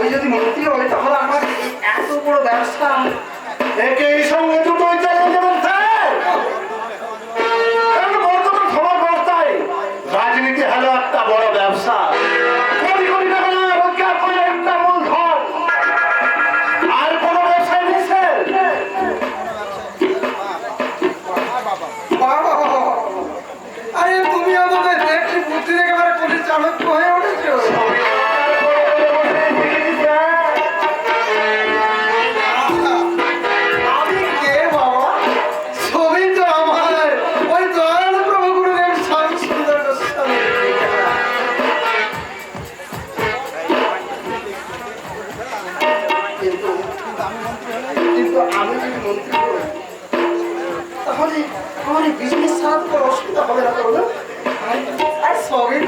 আমি যদি মন্ত্রী হই তাহলে আমার এত বড় ব্যবসা। একে এই সঙ্গে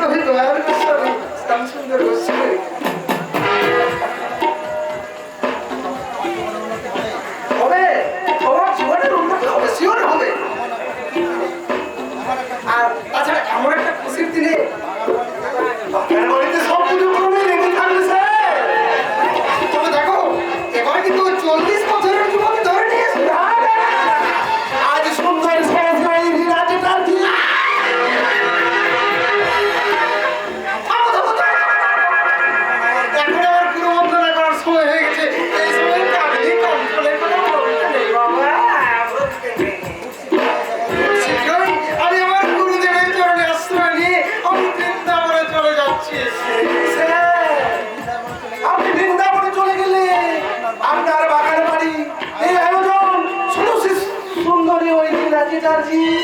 Thank you. saudade.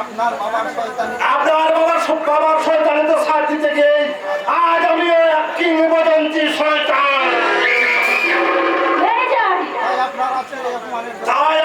আপনার বাবার শয়তানি। তো সাথী থেকে। আজ আমি কিংবদন্তি শয়তান। তাই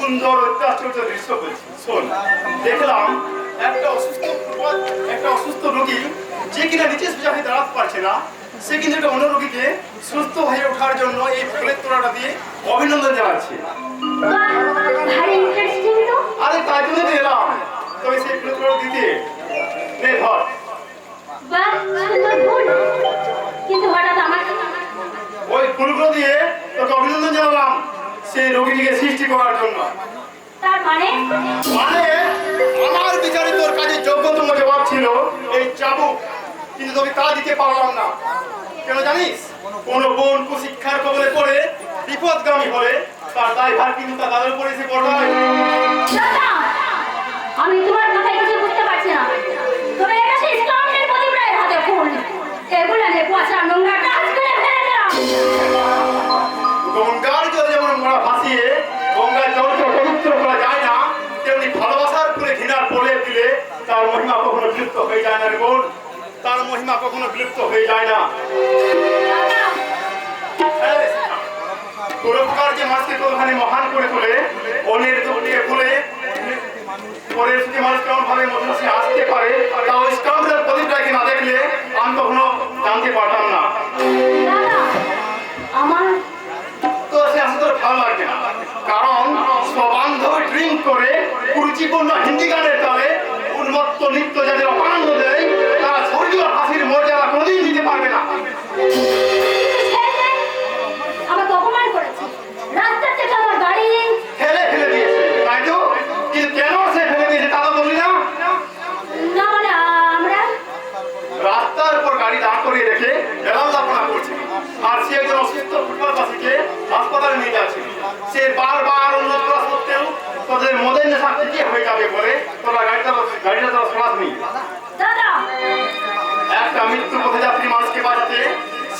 সুন্দর অত্যাশ্চর্য দৃশ্য বলছি শোন দেখলাম একটা অসুস্থ একটা অসুস্থ রোগী যে কিনা নিচে সোজা দাঁড়াতে পারছে না সে কিন্তু একটা অন্য রোগীকে সুস্থ হয়ে ওঠার জন্য এই ফুলের তোড়াটা দিয়ে অভিনন্দন জানাচ্ছে। আরে তাই জন্য তো এলাম। তবে সেই ফুলের তোড়া দিতে নে ধর। ওই ফুলগুলো দিয়ে তোকে অভিনন্দন জানালাম। সেই রোগীটিকে সৃষ্টি করার জন্য। তার মানে? মানে আমার বিচারে তোর কাজে যোগ্যতম জবাব ছিল এই চাবুক। কিন্তু তোকে তা দিতে পারলাম না। কেন জানিস? কোন বোন কুশিক্ষার কবলে পড়ে বিপদগামী হলে তার দায়ভার কিন্তু তার দাদার উপরে এসে পড়বে। আমি তোমার কথায় কিছু বুঝতে পারছি না। প্রদীপ হাতে এগুলো নোংরা মহিমা কখনো বিলুপ্ত হয়ে যায় না রে বোন। তার মহিমা কখনো বিলুপ্ত হয়ে যায় না। পরোপকার যে মানুষকে কোনখানে মহান করে তোলে অন্যের দুঃখকে ভুলে পরের সুখে মানুষ কেমন ভাবে মধ্যে আসতে পারে তা ওই প্রদীপটাকে না দেখলে আমি কখনো জানতে পারতাম না। আমার তো সে আসলে ভালো লাগবে না। কারণ সবান্ধব ড্রিঙ্ক করে কুরুচিপূর্ণ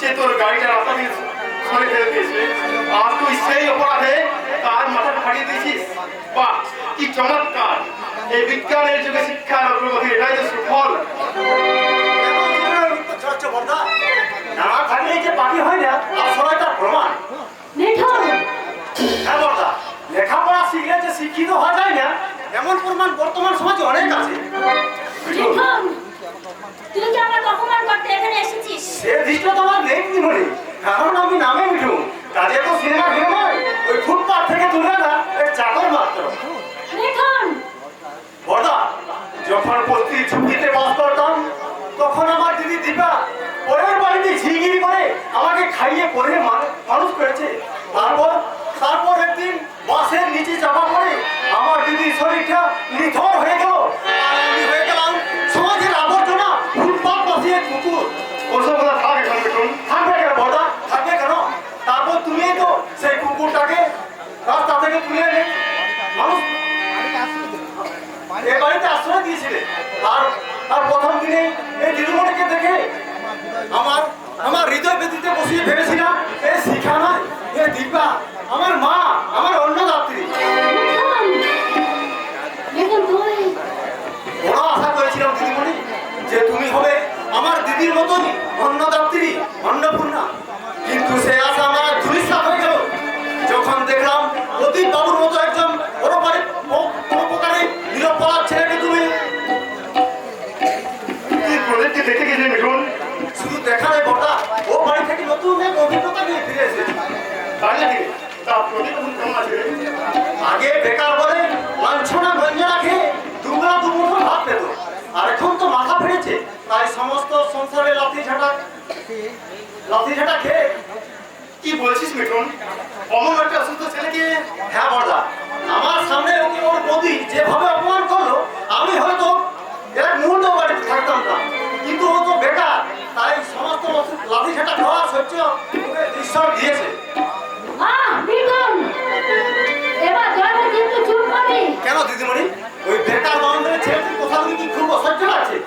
সে তোর গাড়িটা রাস্তা থেকে সরে ফেলে দিয়েছে। আর তুই সেই অপরাধে তার মাথাটা ফাটিয়ে দিয়েছিস? বাহ কি চমৎকার। এই বিজ্ঞানের যুগে শিক্ষার অগ্রগতি এটাই তো সুফল। না থাকলে যে পাখি হয় না আসলে তার প্রমাণ। মিঠুন হ্যাঁ লেখাপড়া শিখলে যে শিক্ষিত হওয়া যায় না এমন প্রমাণ বর্তমান সমাজে অনেক আছে মিঠুন তুই কি আমাকে অপমান করতে এখানে এসেছিস সে তো আমার নেই মনে কারণ আমি নামে মিঠু কাজে তো সিনেমা হিরো নয়। ওই ফুটপাথ থেকে তুলে না চাকর মাত্র। বর্দা যখন পত্রী ছুটিতে বাস করতাম তখন আমার দিদি দীপা পরের বাড়িতে ঝিগিরি করে আমাকে খাইয়ে পরে মানুষ করেছে এ বাড়িতে আশ্রয় দিয়েছিলে? আর আর প্রথম দিনে এই দিদিমণিকে দেখে আমার আমার হৃদয় ব্যতীতে বসিয়ে ভেবেছিলাম এ শিখা নয় এ দীপা আমার মা, আমার মিঠুন মিঠুন বড় আশা করেছিলাম দিদিমণি, যে তুমি হবে আমার দিদির মতনই অন্নদাত্রী অন্নপূর্ণা। কিন্তু সে আশা আমার ধূলিসাৎ হয়ে গেল। যখন দেখলাম অতীত বাবুর মতো একজন পরোপকারী পরোপকারী দেখে গেছিলি মিঠুন শুধু দেখা নেই বটা। ও বাড়ি থেকে নতুন এক অভিজ্ঞতা নিয়ে ফিরে এসেছে। তাই নাকি তা প্রজেক্ট কেমন আছে? আগে বেকার বলে লাঞ্ছনা গঞ্জনা খেয়ে দুবেলা দুমুঠো ভাত পেত। আর এখন তো মাথা ফেরেছে। তাই সমস্ত সংসারে লাথি ঝাঁটা লাথি ঝাঁটা খেয়ে। কি বলছিস মিঠুন? অমন একটা অসুস্থ ছেলেকে হ্যাঁ বড়দা আমার সামনে ওকে ওর বদি যেভাবে অপমান করল আমি কিন্তু চুপ